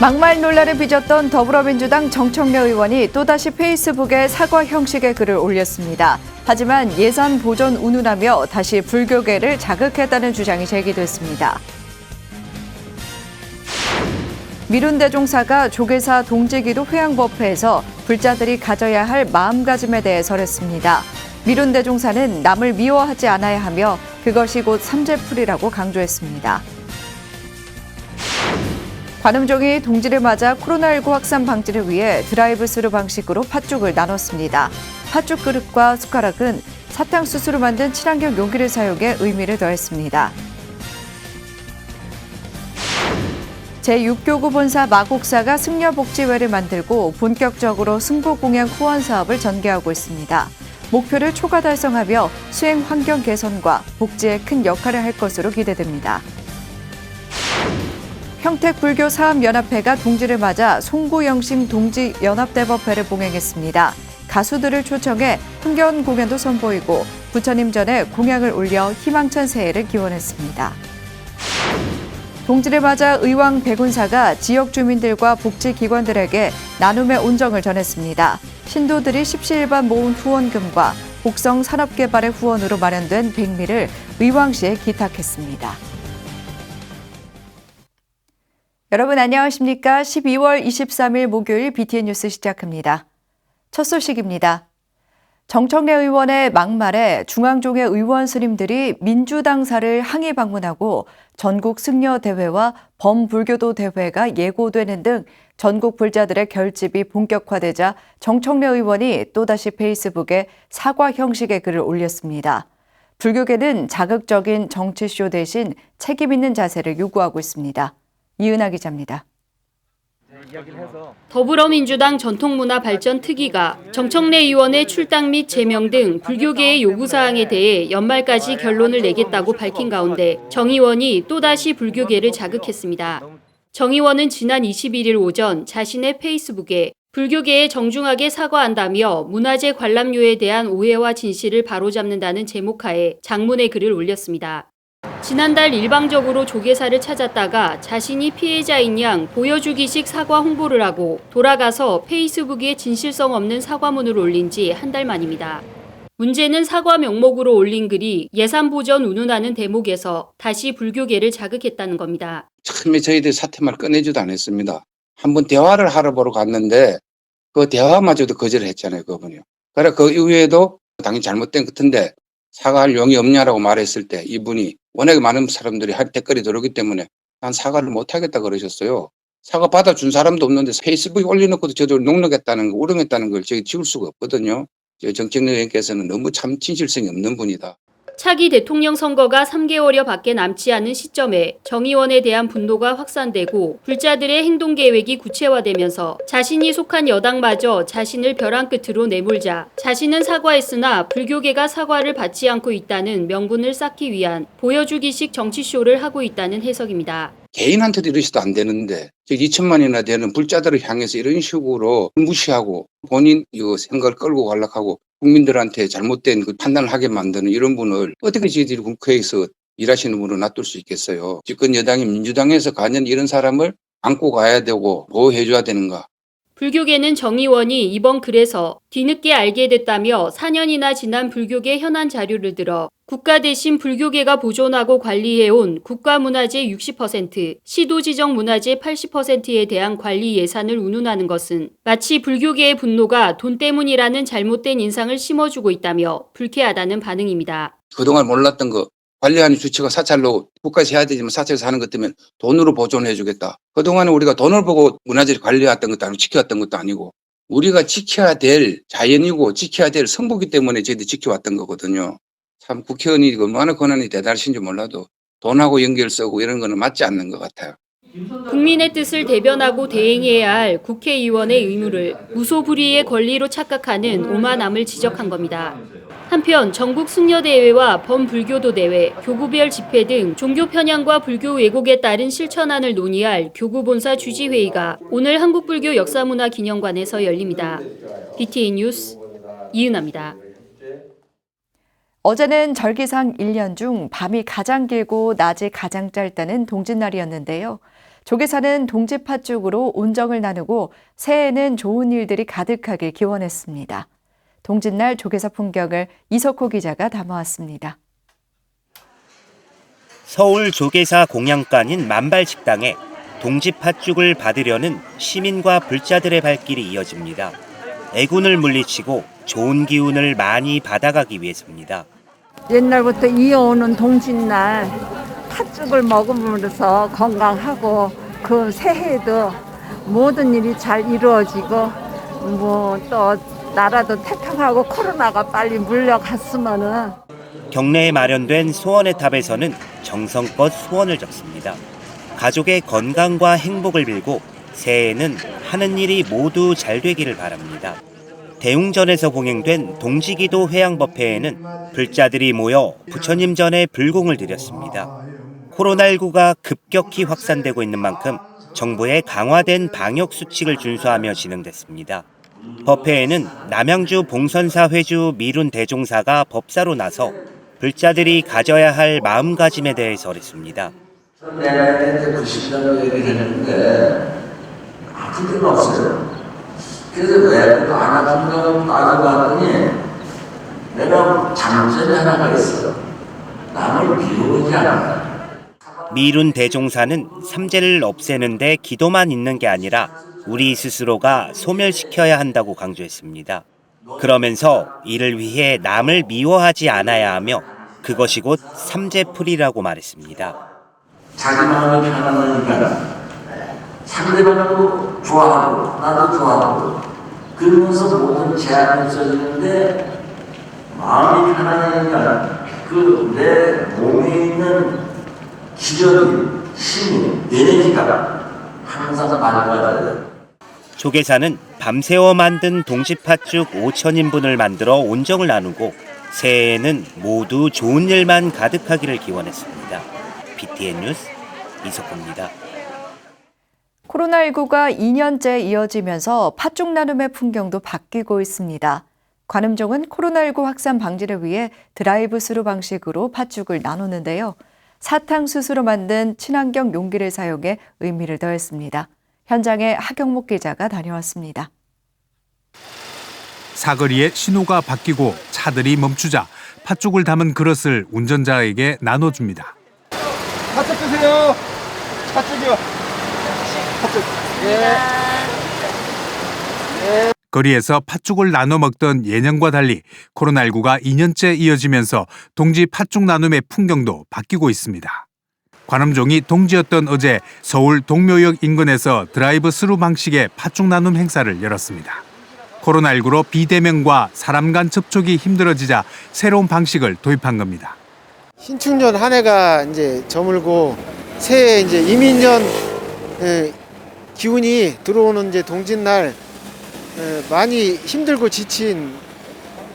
막말 논란을 빚었던 더불어민주당 정청래 의원이 또다시 페이스북에 사과 형식의 글을 올렸습니다. 하지만 예산 보전 운운하며 다시 불교계를 자극했다는 주장이 제기됐습니다. 미룬 대종사가 조계사 동지기도 회양법회에서 불자들이 가져야 할 마음가짐에 대해 설했습니다. 미룬 대종사는 남을 미워하지 않아야 하며 그것이 곧 삼재풀이라고 강조했습니다. 관음종이 동지를 맞아 코로나19 확산 방지를 위해 드라이브 스루 방식으로 팥죽을 나눴습니다. 팥죽 그릇과 숟가락은 사탕수수로 만든 친환경 용기를 사용해 의미를 더했습니다. 제6교구 본사 마곡사가 승려복지회를 만들고 본격적으로 승부공양 후원 사업을 전개하고 있습니다. 목표를 초과 달성하며 수행 환경 개선과 복지에 큰 역할을 할 것으로 기대됩니다. 평택불교 사업연합회가 동지를 맞아 송구영심 동지 연합대법회를 봉행했습니다. 가수들을 초청해 흥겨운 공연도 선보이고 부처님 전에 공약을 올려 희망찬 새해를 기원했습니다. 동지를 맞아 의왕 백운사가 지역 주민들과 복지기관들에게 나눔의 온정을 전했습니다. 신도들이 십시일반 모은 후원금과 곡성 산업개발의 후원으로 마련된 백미를 의왕시에 기탁했습니다. 여러분 안녕하십니까? 12월 23일 목요일 BTN 뉴스 시작합니다. 첫 소식입니다. 정청래 의원의 막말에 중앙종의 의원 스님들이 민주당사를 항의 방문하고 전국 승려 대회와 범불교도 대회가 예고되는 등 전국 불자들의 결집이 본격화되자 정청래 의원이 또다시 페이스북에 사과 형식의 글을 올렸습니다. 불교계는 자극적인 정치쇼 대신 책임 있는 자세를 요구하고 있습니다. 이은하 기자입니다. 더불어민주당 전통문화발전특위가 정청래 의원의 출당 및 제명 등 불교계의 요구사항에 대해 연말까지 결론을 내겠다고 밝힌 가운데 정 의원이 또다시 불교계를 자극했습니다. 정 의원은 지난 21일 오전 자신의 페이스북에 불교계에 정중하게 사과한다며 문화재 관람료에 대한 오해와 진실을 바로잡는다는 제목하에 장문의 글을 올렸습니다. 지난달 일방적으로 조계사를 찾았다가 자신이 피해자인 양 보여주기식 사과 홍보를 하고 돌아가서 페이스북에 진실성 없는 사과문을 올린 지 한 달 만입니다. 문제는 사과 명목으로 올린 글이 예산 보전 운운하는 대목에서 다시 불교계를 자극했다는 겁니다. 처음에 저희들 사태말 꺼내지도 않았습니다. 한번 대화를 하러 보러 갔는데 그 대화마저도 거절을 했잖아요, 그분이요. 그래 그 이후에도 당연히 잘못된 것 같은데 사과할 용이 없냐라고 말했을 때 이분이 워낙에 많은 사람들이 할 댓글이 들어오기 때문에 난 사과를 못 하겠다 그러셨어요. 사과 받아준 사람도 없는데 페이스북에 올려놓고도 저도 녹록했다는 거, 우롱했다는 걸 저희 지울 수가 없거든요. 의원께서는 너무 참 진실성이 없는 분이다. 차기 대통령 선거가 3개월여 밖에 남지 않은 시점에 정 의원에 대한 분노가 확산되고 불자들의 행동 계획이 구체화되면서 자신이 속한 여당마저 자신을 벼랑 끝으로 내몰자 자신은 사과했으나 불교계가 사과를 받지 않고 있다는 명분을 쌓기 위한 보여주기식 정치쇼를 하고 있다는 해석입니다. 개인한테도 이러셔도 안 되는데 저 2천만이나 되는 불자들을 향해서 이런 식으로 무시하고 본인 이거 생각을 끌고 관락하고 국민들한테 잘못된 그 판단을 하게 만드는 이런 분을 어떻게 저희들이 국회에서 일하시는 분을 놔둘 수 있겠어요. 집권 여당이 민주당에서 과연 이런 사람을 안고 가야 되고 보호해줘야 되는가. 불교계는 정 의원이 이번 글에서 뒤늦게 알게 됐다며 4년이나 지난 불교계 현안 자료를 들어 국가 대신 불교계가 보존하고 관리해온 국가문화재 60%, 시도지정 문화재 80%에 대한 관리 예산을 운운하는 것은 마치 불교계의 분노가 돈 때문이라는 잘못된 인상을 심어주고 있다며 불쾌하다는 반응입니다. 그동안 몰랐던 거 관리하는 주체가 사찰로 국가에서 해야 되지만 사찰에서 하는 것 때문에 돈으로 보존해 주겠다. 그동안에 우리가 돈을 보고 문화재를 관리해왔던 것도 아니고 지켜왔던 것도 아니고 우리가 지켜야 될 자연이고 지켜야 될 성부기 때문에 저희들이 지켜왔던 거거든요. 참 국회의원이 얼마나 권한이 대단하신지 몰라도 돈하고 연결 쓰고 이런 거는 맞지 않는 것 같아요. 국민의 뜻을 대변하고 대행해야 할 국회의원의 의무를 무소불위의 권리로 착각하는 오만함을 지적한 겁니다. 한편 전국 승려대회와 범불교도 대회, 교구별 집회 등 종교 편향과 불교 왜곡에 따른 실천안을 논의할 교구본사 주지회의가 오늘 한국불교 역사문화기념관에서 열립니다. BTN 뉴스 이은아입니다. 어제는 절기상 1년 중 밤이 가장 길고 낮이 가장 짧다는 동짓날이었는데요. 조계사는 동지 팥죽으로 온정을 나누고 새해에는 좋은 일들이 가득하길 기원했습니다. 동짓날 조계사 풍경을 이석호 기자가 담아왔습니다. 서울 조계사 공양간인 만발식당에 동지 팥죽을 받으려는 시민과 불자들의 발길이 이어집니다. 애군을 물리치고 좋은 기운을 많이 받아가기 위해서입니다. 옛날부터 이어오는 동짓날 팥죽을 먹으면서 건강하고 그 새해에도 모든 일이 잘 이루어지고 뭐또 나라도 태평하고 코로나가 빨리 물려갔으면은 경내에 마련된 소원의 탑에서는 정성껏 소원을 적습니다. 가족의 건강과 행복을 빌고 새해에는 하는 일이 모두 잘 되기를 바랍니다. 대웅전에서 봉행된 동지기도 회양법회에는 불자들이 모여 부처님 전에 불공을 드렸습니다. 코로나19가 급격히 확산되고 있는 만큼 정부의 강화된 방역 수칙을 준수하며 진행됐습니다. 법회에는 남양주 봉선사 회주 미룬 대종사가 법사로 나서 불자들이 가져야 할 마음가짐에 대해 설했습니다. 내가 이제 90년도 얘기를 했는데 아픈 데가 없어요. 그래서 왜안 아픈가 따져봤더니 내가 장점이 하나가 있어. 남을 비우지 않아. 미룬 대종사는 삼재를 없애는데 기도만 있는 게 아니라 우리 스스로가 소멸시켜야 한다고 강조했습니다. 그러면서 이를 위해 남을 미워하지 않아야 하며 그것이 곧 삼재풀이라고 말했습니다. 자기 마음이 편안하니까 상대방도 좋아하고 나도 좋아하고 그러면서 모든 제한이 없어지는데 마음이 편안하니까 그 내 몸에 있는 기력이 힘이 에너지가 항상 많아져야 돼. 조계사는 밤새워 만든 동지팥죽 5천인분을 만들어 온정을 나누고 새해에는 모두 좋은 일만 가득하기를 기원했습니다. BTN 뉴스 이석호입니다. 코로나19가 2년째 이어지면서 팥죽 나눔의 풍경도 바뀌고 있습니다. 관음종은 코로나19 확산 방지를 위해 드라이브 스루 방식으로 팥죽을 나누는데요. 사탕수수로 만든 친환경 용기를 사용해 의미를 더했습니다. 현장에 하경목 기자가 다녀왔습니다. 사거리에 신호가 바뀌고 차들이 멈추자 팥죽을 담은 그릇을 운전자에게 나눠줍니다. 팥죽 드세요. 팥죽이요. 팥죽. 거리에서 팥죽을 나눠 먹던 예년과 달리 코로나19가 2년째 이어지면서 동지 팥죽 나눔의 풍경도 바뀌고 있습니다. 관음종이 동지였던 어제 서울 동묘역 인근에서 드라이브 스루 방식의 팥죽 나눔 행사를 열었습니다. 코로나19로 비대면과 사람 간 접촉이 힘들어지자 새로운 방식을 도입한 겁니다. 신축년 한 해가 이제 저물고 새해 이제 이민년 예, 기운이 들어오는 이제 동짓날 예, 많이 힘들고 지친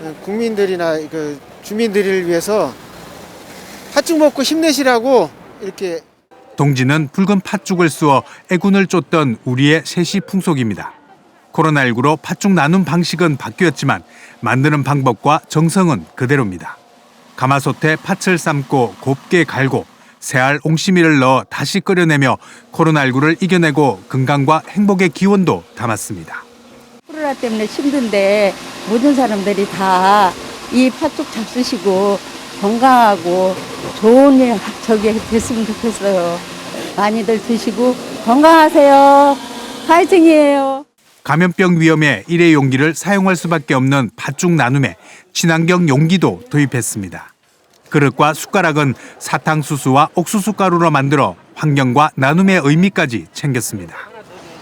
예, 국민들이나 그 주민들을 위해서 팥죽 먹고 힘내시라고 이렇게 동지는 붉은 팥죽을 쑤어 애군을 쫓던 우리의 세시 풍속입니다. 코로나19로 팥죽 나눔 방식은 바뀌었지만 만드는 방법과 정성은 그대로입니다. 가마솥에 팥을 삶고 곱게 갈고 새알 옹심이를 넣어 다시 끓여내며 코로나19를 이겨내고 건강과 행복의 기원도 담았습니다. 코로나 때문에 힘든데 모든 사람들이 다 이 팥죽 잡수시고 건강하고 좋은 일 저기 됐으면 좋겠어요. 많이들 드시고 건강하세요. 파이팅이에요. 감염병 위험에 일회 용기를 사용할 수밖에 없는 팥죽 나눔에 친환경 용기도 도입했습니다. 그릇과 숟가락은 사탕수수와 옥수수 가루로 만들어 환경과 나눔의 의미까지 챙겼습니다.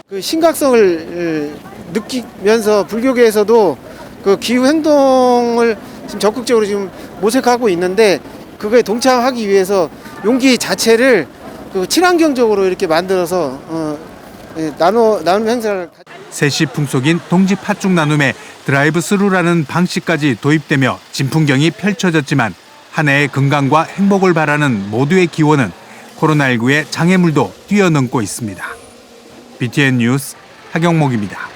그 심각성을 느끼면서 불교계에서도 그 기후 행동을 지금 적극적으로 지금 모색하고 있는데 그거에 동참하기 위해서 용기 자체를 그 친환경적으로 이렇게 만들어서 어, 예, 나눠 나눔 행사를 가- 세시 풍속인 동지 팥죽 나눔에 드라이브 스루라는 방식까지 도입되며 진풍경이 펼쳐졌지만 한 해의 건강과 행복을 바라는 모두의 기원은 코로나19의 장애물도 뛰어넘고 있습니다. BTN 뉴스 하경목입니다.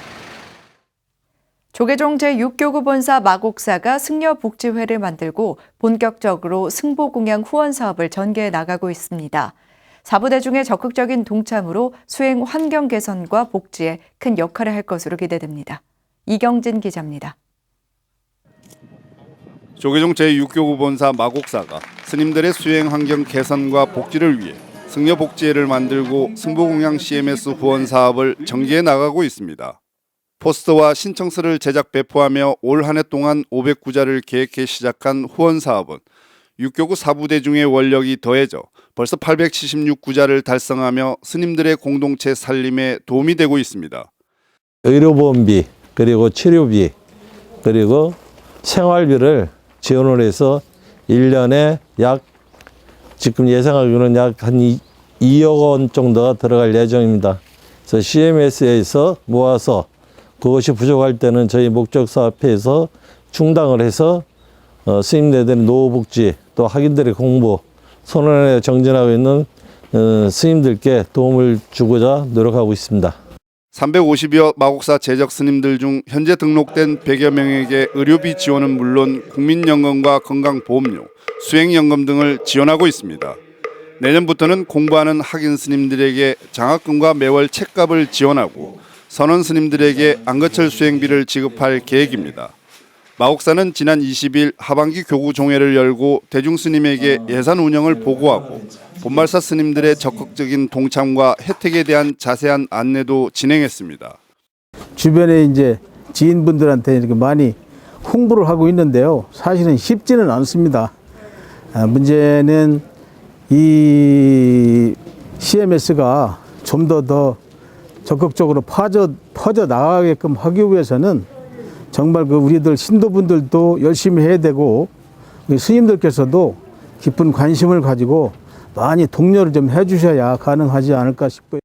조계종 제6교구 본사 마곡사가 승려복지회를 만들고 본격적으로 승보공양 후원 사업을 전개해 나가고 있습니다. 사부대중의 적극적인 동참으로 수행 환경 개선과 복지에 큰 역할을 할 것으로 기대됩니다. 이경진 기자입니다. 조계종 제6교구 본사 마곡사가 스님들의 수행 환경 개선과 복지를 위해 승려 복지회를 만들고 승보공양 CMS 후원 사업을 전개해 나가고 있습니다. 포스터와 신청서를 제작 배포하며 올 한 해 동안 509자를 계획해 시작한 후원 사업은 육교구 사부대 중의 원력이 더해져 벌써 876구자를 달성하며 스님들의 공동체 살림에 도움이 되고 있습니다. 의료보험비 그리고 치료비 그리고 생활비를 지원을 해서 1년에 약 지금 예상하기로는 약 한 2억 원 정도가 들어갈 예정입니다. 그래서 CMS에서 모아서 그것이 부족할 때는 저희 목적 사업회에서 충당을 해서 어, 스님네들의 노후복지 또 학인들의 공부 선언에 정진하고 있는 어, 스님들께 도움을 주고자 노력하고 있습니다. 350여 마곡사 재적 스님들 중 현재 등록된 100여 명에게 의료비 지원은 물론 국민연금과 건강보험료, 수행연금 등을 지원하고 있습니다. 내년부터는 공부하는 학인 스님들에게 장학금과 매월 책값을 지원하고 선원 스님들에게 안거철 수행비를 지급할 계획입니다. 마곡사는 지난 20일 하반기 교구 종회를 열고 대중 스님에게 예산 운영을 보고하고 본말사 스님들의 적극적인 동참과 혜택에 대한 자세한 안내도 진행했습니다. 주변에 이제 지인분들한테 이렇게 많이 홍보를 하고 있는데요. 사실은 쉽지는 않습니다. 아, 문제는 이 CMS가 좀 더 더 적극적으로 퍼져 퍼져 나가게끔 하기 위해서는 정말 그 우리들 신도분들도 열심히 해야 되고 우리 스님들께서도 깊은 관심을 가지고 많이 독려를 좀 해주셔야 가능하지 않을까 싶고요.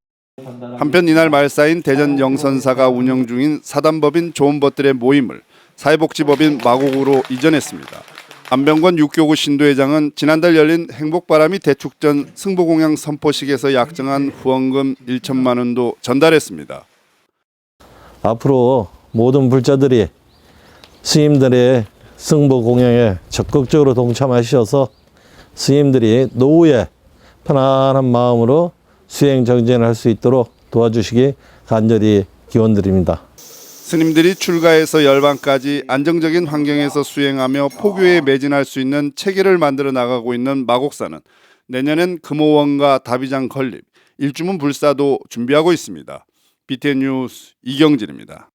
한편 이날 말사인 대전 영선사가 운영 중인 사단법인 좋은 법들의 모임을 사회복지법인 마곡으로 이전했습니다. 안병권 육교구 신도회장은 지난달 열린 행복바람이 대축전 승보공양 선포식에서 약정한 후원금 1천만 원도 전달했습니다. 앞으로 모든 불자들이 스님들의 승보 공양에 적극적으로 동참하셔서 스님들이 노후에 편안한 마음으로 수행 정진할 수 있도록 도와주시기 간절히 기원드립니다. 스님들이 출가해서 열반까지 안정적인 환경에서 수행하며 포교에 매진할 수 있는 체계를 만들어 나가고 있는 마곡사는 내년엔 금호원과 다비장 건립, 일주문 불사도 준비하고 있습니다. BTN 뉴스 이경진입니다.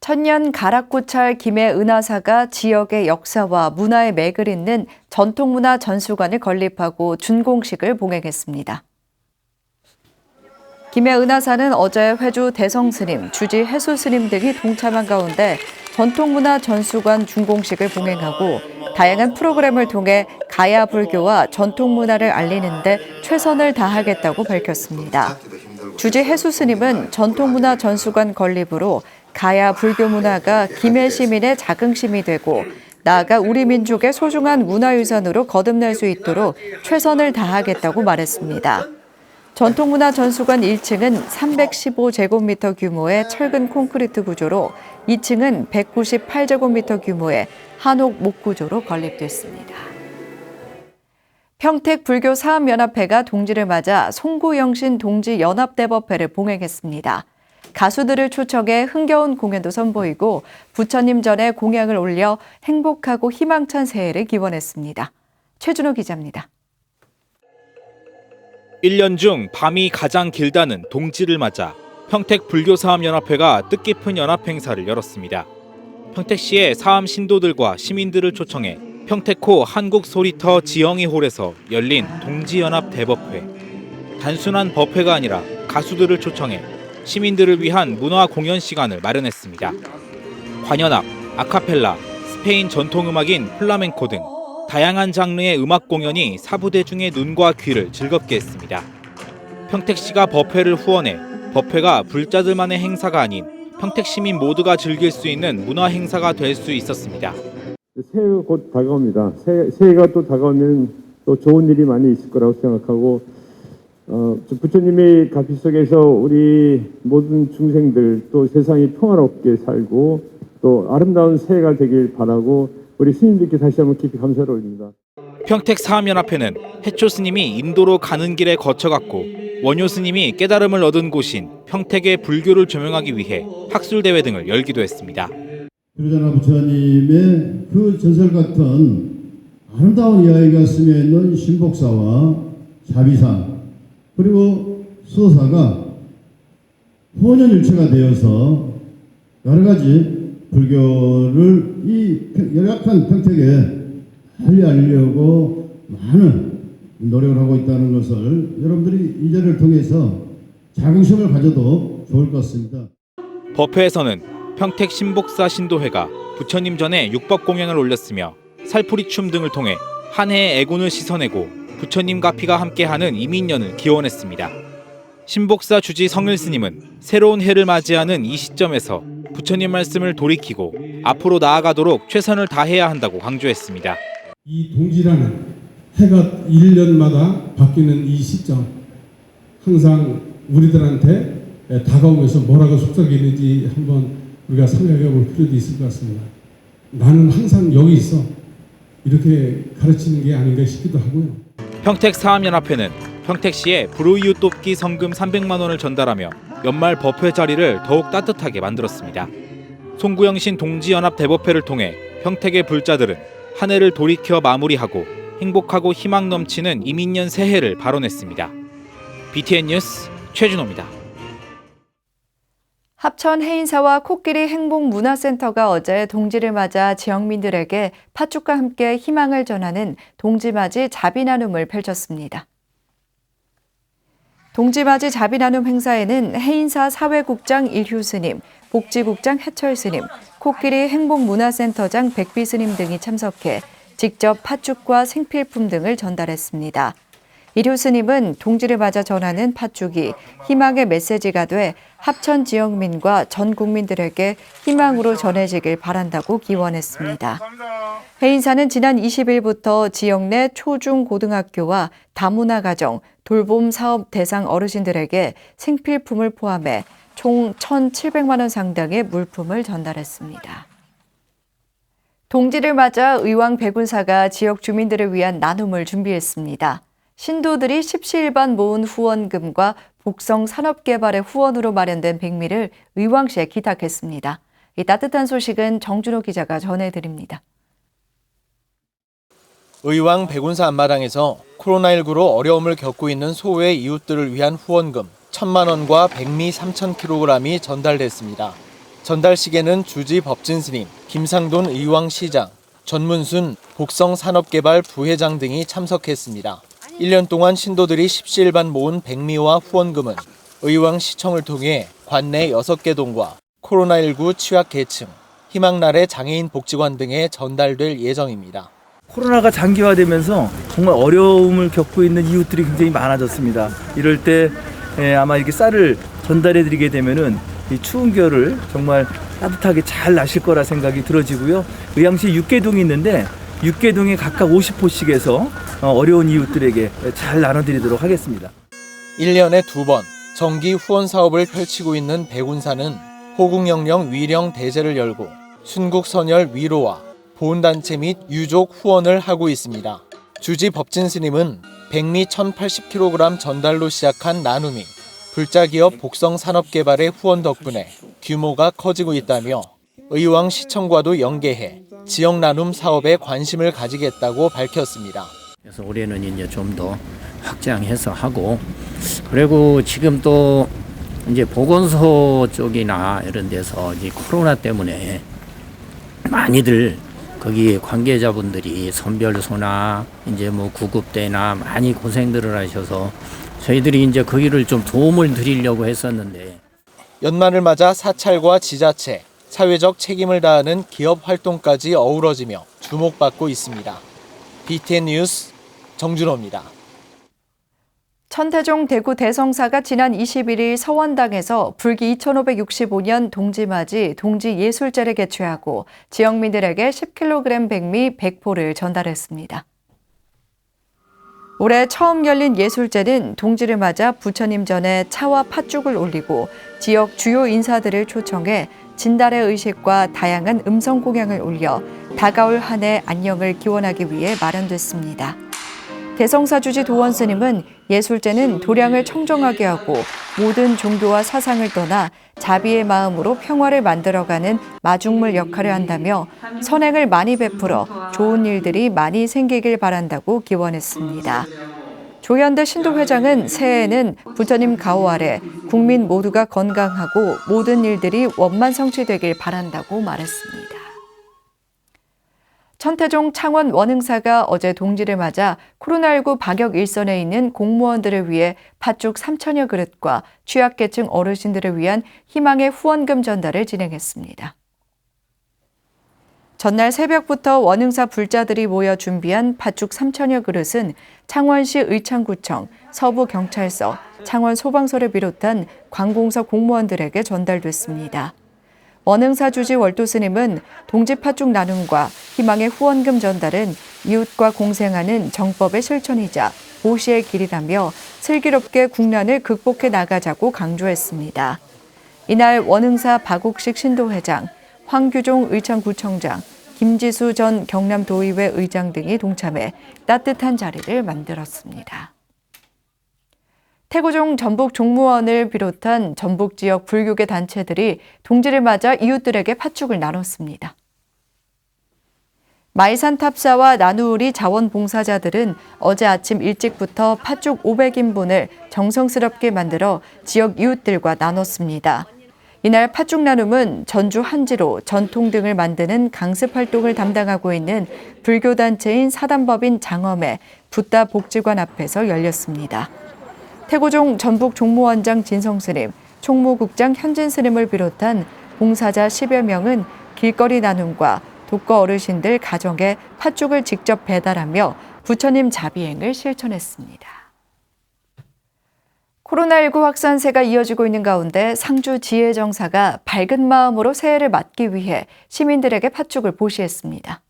천년 가락고찰 김해 은하사가 지역의 역사와 문화의 맥을 잇는 전통문화 전수관을 건립하고 준공식을 봉행했습니다. 김해 은하사는 어제 회주 대성 스님, 주지 해수 스님 등이 동참한 가운데 전통문화 전수관 준공식을 봉행하고 다양한 프로그램을 통해 가야 불교와 전통문화를 알리는데 최선을 다하겠다고 밝혔습니다. 주지 해수 스님은 전통문화 전수관 건립으로 가야 불교 문화가 김해 시민의 자긍심이 되고 나아가 우리 민족의 소중한 문화유산으로 거듭날 수 있도록 최선을 다하겠다고 말했습니다. 전통문화 전수관 1층은 315제곱미터 규모의 철근 콘크리트 구조로 2층은 198제곱미터 규모의 한옥 목 구조로 건립됐습니다. 평택 불교 사업연합회가 동지를 맞아 송구영신 동지 연합대법회를 봉행했습니다. 가수들을 초청해 흥겨운 공연도 선보이고 부처님 전에 공약을 올려 행복하고 희망찬 새해를 기원했습니다. 최준호 기자입니다. 1년 중 밤이 가장 길다는 동지를 맞아 평택 불교사암연합회가 뜻깊은 연합 행사를 열었습니다. 평택시의 사암 신도들과 시민들을 초청해 평택호 한국소리터 지영이 홀에서 열린 동지연합 대법회. 단순한 법회가 아니라 가수들을 초청해 시민들을 위한 문화 공연 시간을 마련했습니다. 관현악, 아카펠라, 스페인 전통음악인 플라멘코 등 다양한 장르의 음악 공연이 사부대중의 눈과 귀를 즐겁게 했습니다. 평택시가 법회를 후원해 법회가 불자들만의 행사가 아닌 평택 시민 모두가 즐길 수 있는 문화 행사가 될 수 있었습니다. 새해가 곧 다가옵니다. 새해, 새해 가 또 다가오면 또 좋은 일이 많이 있을 거라고 생각하고 어, 부처님의 가피 속에서 우리 모든 중생들 또 세상이 평화롭게 살고 또 아름다운 새해가 되길 바라고 우리 스님들께 다시 한번 깊이 감사를 올립니다. 평택 사암연합회는 해초 스님이 인도로 가는 길에 거쳐갔고 원효 스님이 깨달음을 얻은 곳인 평택의 불교를 조명하기 위해 학술 대회 등을 열기도 했습니다. 효자나 부처님의 그 전설 같은 아름다운 이야기가 스며 있는 신복사와 자비사 그리고 수호사가 혼연일체가 되어서 여러 가지 불교를 이 평- 열악한 평택에 빨리 알리려고 많은 노력을 하고 있다는 것을 여러분들이 이 자리를 통해서 자긍심을 가져도 좋을 것 같습니다. 법회에서는 평택 신복사 신도회가 부처님 전에 육법 공양을 올렸으며 살풀이춤 등을 통해 한 해의 애군을 씻어내고 부처님과 피가 함께하는 이민년을 기원했습니다. 신복사 주지 성일 스님은 새로운 해를 맞이하는 이 시점에서 부처님 말씀을 돌이키고 앞으로 나아가도록 최선을 다해야 한다고 강조했습니다. 이 동지라는 해가 1년마다 바뀌는 이 시점 항상 우리들한테 다가오면서 뭐라고 속삭이는지 한번 우리가 생각해 볼 필요도 있을 것 같습니다. 나는 항상 여기 있어. 이렇게 가르치는 게 아닌가 싶기도 하고요. 평택 사암연합회는 평택시에 불우이웃 돕기 성금 300만 원을 전달하며 연말 법회 자리를 더욱 따뜻하게 만들었습니다. 송구영신 동지연합 대법회를 통해 평택의 불자들은 한 해를 돌이켜 마무리하고 행복하고 희망 넘치는 이민년 새해를 발언했습니다. BTN 뉴스 최준호입니다. 합천 해인사와 코끼리 행복문화센터가 어제 동지를 맞아 지역민들에게 팥죽과 함께 희망을 전하는 동지맞이 자비 나눔을 펼쳤습니다. 동지맞이 자비 나눔 행사에는 해인사 사회국장 일휴 스님, 복지국장 해철 스님, 코끼리 행복문화센터장 백비 스님 등이 참석해 직접 팥죽과 생필품 등을 전달했습니다. 일휴 스님은 동지를 맞아 전하는 팥죽이 희망의 메시지가 돼 합천 지역민과 전 국민들에게 희망으로 전해지길 바란다고 기원했습니다. 해인사는 지난 20일부터 지역 내 초중 고등학교와 다문화 가정, 돌봄 사업 대상 어르신들에게 생필품을 포함해 총 1,700만 원 상당의 물품을 전달했습니다. 동지를 맞아 의왕 백운사가 지역 주민들을 위한 나눔을 준비했습니다. 신도들이 십시일반 모은 후원금과 복성 산업개발의 후원으로 마련된 백미를 의왕시에 기탁했습니다. 이 따뜻한 소식은 정준호 기자가 전해드립니다. 의왕 백운사 앞마당에서 코로나19로 어려움을 겪고 있는 소외 이웃들을 위한 후원금 1천만 원과 백미 3천 킬로그램이 전달됐습니다. 전달식에는 주지 법진 스님, 김상돈 의왕시장, 전문순 복성산업개발 부회장 등이 참석했습니다. 1년 동안 신도들이 십시일반 모은 백미와 후원금은 의왕 시청을 통해 관내 6개 동과 코로나19 취약계층, 희망날의 장애인 복지관 등에 전달될 예정입니다. 코로나가 장기화되면서 정말 어려움을 겪고 있는 이웃들이 굉장히 많아졌습니다. 이럴 때 예, 아마 이렇게 쌀을 전달해 드리게 되면은 이 추운 겨울을 정말 따뜻하게 잘 나실 거라 생각이 들어지고요. 의왕시 6개동이 있는데 6개동에 각각 50호씩 해서 어, 어려운 이웃들에게 잘 나눠드리도록 하겠습니다. 1년에 두 번 정기 후원 사업을 펼치고 있는 백운사는 호국영령 위령 대제를 열고 순국 선열 위로와 보훈단체 및 유족 후원을 하고 있습니다. 주지 법진 스님은 백미 1080kg 전달로 시작한 나눔이 불자기업 복성 산업개발의 후원 덕분에 규모가 커지고 있다며 의왕 시청과도 연계해 지역 나눔 사업에 관심을 가지겠다고 밝혔습니다. 그래서 올해는 이제 좀 더 확장해서 하고 그리고 지금 또 이제 보건소 쪽이나 이런 데서 이제 코로나 때문에 많이들 거기 관계자분들이 선별소나 이제 뭐 구급대나 많이 고생들을 하셔서 저희들이 이제 거기를 좀 도움을 드리려고 했었는데 연말을 맞아 사찰과 지자체, 사회적 책임을 다하는 기업 활동까지 어우러지며 주목받고 있습니다. BTN 뉴스 정준호입니다. 천태종 대구 대성사가 지난 21일 서원당에서 불기 2565년 동지맞이 동지예술제를 개최하고 지역민들에게 10kg 백미 100포를 전달했습니다. 올해 처음 열린 예술제는 동지를 맞아 부처님 전에 차와 팥죽을 올리고 지역 주요 인사들을 초청해 진달의 의식과 다양한 음성 공양을 올려 다가올 한 해 안녕을 기원하기 위해 마련됐습니다. 대성사 주지 도원 스님은 예술제는 도량을 청정하게 하고 모든 종교와 사상을 떠나 자비의 마음으로 평화를 만들어가는 마중물 역할을 한다며 선행을 많이 베풀어 좋은 일들이 많이 생기길 바란다고 기원했습니다. 조현대 신도 회장은 새해에는 부처님 가호 아래 국민 모두가 건강하고 모든 일들이 원만 성취되길 바란다고 말했습니다. 천태종 창원 원흥사가 어제 동지를 맞아 코로나19 방역 일선에 있는 공무원들을 위해 팥죽 3천여 그릇과 취약계층 어르신들을 위한 희망의 후원금 전달을 진행했습니다. 전날 새벽부터 원흥사 불자들이 모여 준비한 팥죽 3천여 그릇은 창원시 의창구청, 서부경찰서, 창원 소방서를 비롯한 관공서 공무원들에게 전달됐습니다. 원흥사 주지 월도 스님은 동지 팥죽 나눔과 희망의 후원금 전달은 이웃과 공생하는 정법의 실천이자 보시의 길이라며 슬기롭게 국난을 극복해 나가자고 강조했습니다. 이날 원흥사 박옥식 신도회장, 황규종 의창구청장, 김지수 전 경남도의회 의장 등이 동참해 따뜻한 자리를 만들었습니다. 태고종 전북 종무원을 비롯한 전북 지역 불교계 단체들이 동지를 맞아 이웃들에게 팥죽을 나눴습니다. 마이산 탑사와 나누우리 자원봉사자들은 어제 아침 일찍부터 팥죽 500인분을 정성스럽게 만들어 지역 이웃들과 나눴습니다. 이날 팥죽 나눔은 전주 한지로 전통 등을 만드는 강습 활동을 담당하고 있는 불교 단체인 사단법인 장엄의 붓다 복지관 앞에서 열렸습니다. 태고종 전북 종무원장 진성 스님, 총무국장 현진 스님을 비롯한 봉사자 10여 명은 길거리 나눔과 독거 어르신들 가정에 팥죽을 직접 배달하며 부처님 자비행을 실천했습니다. 코로나19 확산세가 이어지고 있는 가운데 상주 지혜정사가 밝은 마음으로 새해를 맞기 위해 시민들에게 팥죽을 보시했습니다.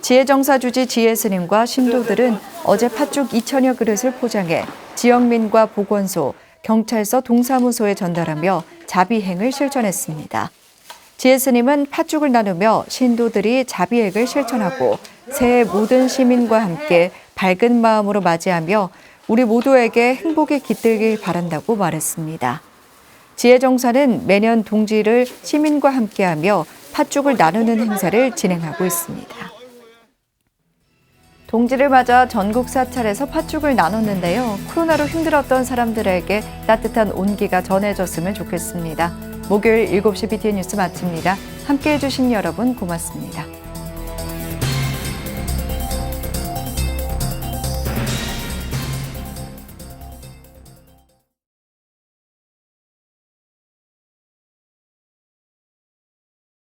지혜정사 주지 지혜스님과 신도들은 어제 팥죽 2천여 그릇을 포장해 지역민과 보건소, 경찰서 동사무소에 전달하며 자비행을 실천했습니다. 지혜스님은 팥죽을 나누며 신도들이 자비행을 실천하고 새해 모든 시민과 함께 밝은 마음으로 맞이하며 우리 모두에게 행복이 깃들길 바란다고 말했습니다. 지혜정사는 매년 동지를 시민과 함께하며 팥죽을 나누는 행사를 진행하고 있습니다. 동지를 맞아 전국 사찰에서 팥죽을 나눴는데요. 코로나로 힘들었던 사람들에게 따뜻한 온기가 전해졌으면 좋겠습니다. 목요일 7시 BTN 뉴스 마칩니다. 함께 해 주신 여러분 고맙습니다.